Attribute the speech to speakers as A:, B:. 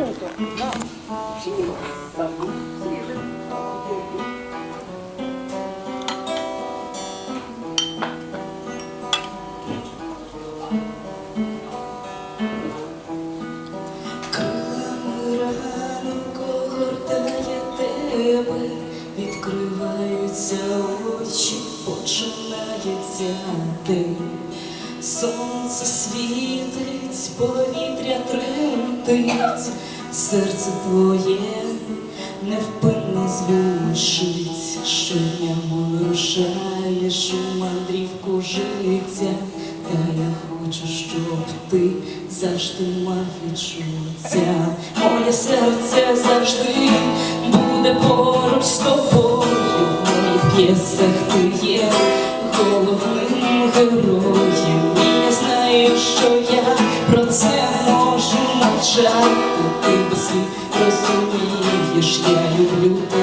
A: минуту. Да.
B: Відкриваються очі, починається день. Сонце світить, повітря тремтить, серце твоє невпинно злющить, щодня вирушаєш у мандрівку життя, та я хочу, щоб ти завжди мав відчуття. Моє серце завжди буде поруч з тобою. В моїх п'єсах ти є головним героєм. І я знаю, що я про це мовчати. Ти без розумієш, я люблю тебе.